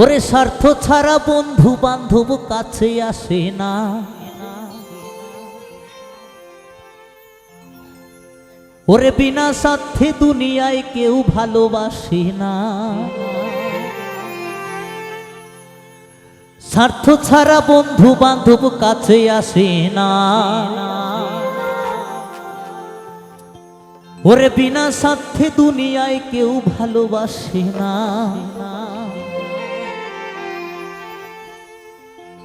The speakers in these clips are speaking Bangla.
ওরে স্বার্থ ছাড়া বন্ধু বান্ধব কাছে আসে না। ওরে বিনা স্বার্থে দুনিয়ায় কেউ ভালোবাসে না। স্বার্থ ছাড়া বন্ধু বান্ধব কাছে আসে না। ওরে বিনা স্বার্থে দুনিয়ায় কেউ ভালোবাসে না।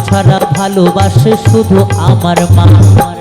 ছাড়া ভালোবাসে শুধু আমার মা।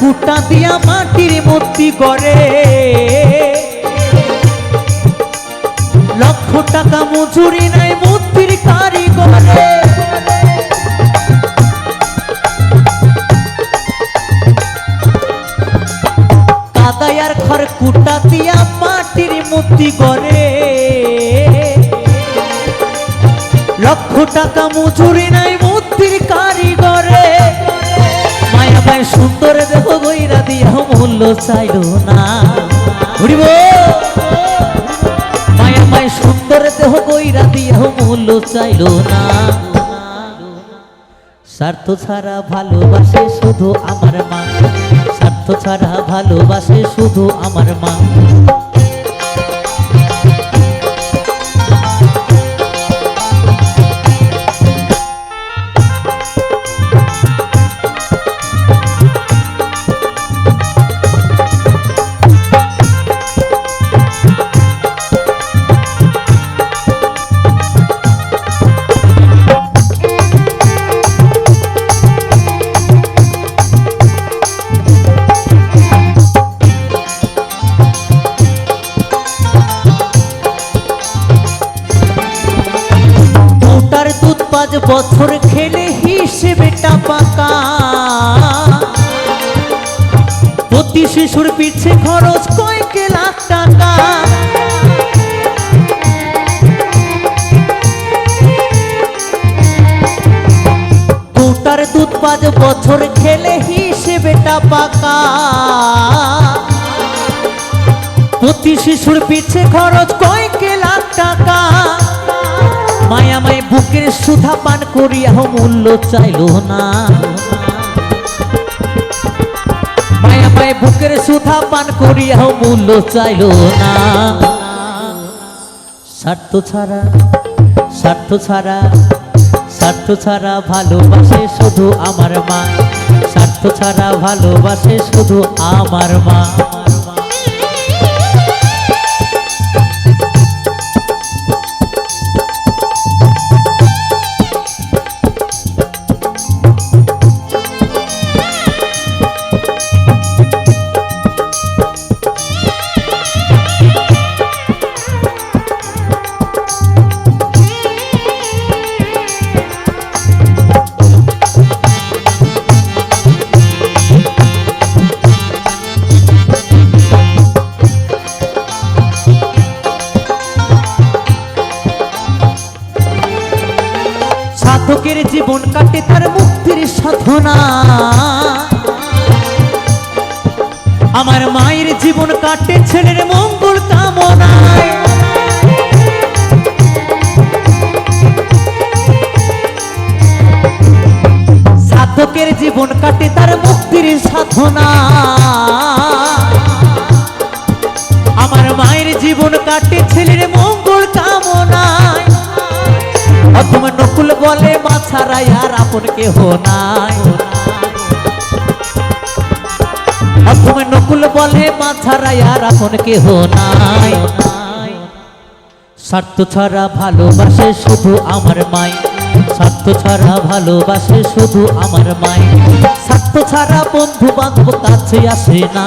কুটা দিয়া মাটির মূর্তি করে লক্ষ টাকা মজুরি নাই, মূর্তির কারিগরে। কাদায়ার ঘর কুটা দিয়া মাটির মূর্তি করে লক্ষ টাকা মজুরি নাই সুন্দর দেহ গইরা দিয়া মূল্য চাইল না। ঘুরিব মায়া মায় সুন্দর দেহ গইরা দিয়া মূল্য চাইল না। স্বার্থ ছাড়া ভালোবাসে শুধু আমার মা। স্বার্থ ছাড়া ভালোবাসে শুধু আমার মা। বছর খেলে হিসেবেটা পাকা প্রতি শিশুর পিছে খরচ কয়েক লাখ টাকা। ওটার দুধ পাঁচ বছর খেলে হিসেবেটা পাকা প্রতি শিশুর পিছে খরচ কয়েক লাখ টাকা। মায়া মায় বুকের সুধা পান করিয়া মূল্য চাইল না। মায়া মায় বুকের সুধা পান করিয়া মূল্য চাইল না। স্বার্থ ছাড়া স্বার্থ ছাড়া স্বার্থ ছাড়া ভালোবাসে শুধু আমার মা। স্বার্থ ছাড়া ভালোবাসে শুধু আমার মা। সাধকের জীবন কাটে তার মুক্তির সাধনা। আমার মায়ের জীবন কাটে ছেলের মঙ্গল কামনায় ছেলের মঙ্গল কামনায় অথবা নকুল বলে মা ছাড়া আপন কেহ নাই। অথমে নকুল বলে মা আর আপন কেহ নাই। স্বার্থ ছাড়া ভালোবাসে শুধু আমার মাই। স্বার্থ ছাড়া ভালোবাসে শুধু আমার মাই। স্বার্থ ছাড়া বন্ধু বান্ধব কাছে আসে না।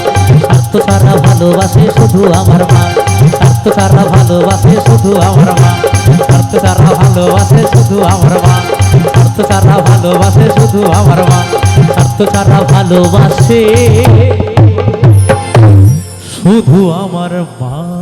তো তারা ভালোবাসে শুধু আমার মা। তার তো তারা ভালোবাসে শুধু আমার মা। তার তো তারা ভালোবাসে শুধু আমার মা। তার তো তারা ভালোবাসে শুধু আমার মা। তার তো তারা ভালোবাসে শুধু আমার মা।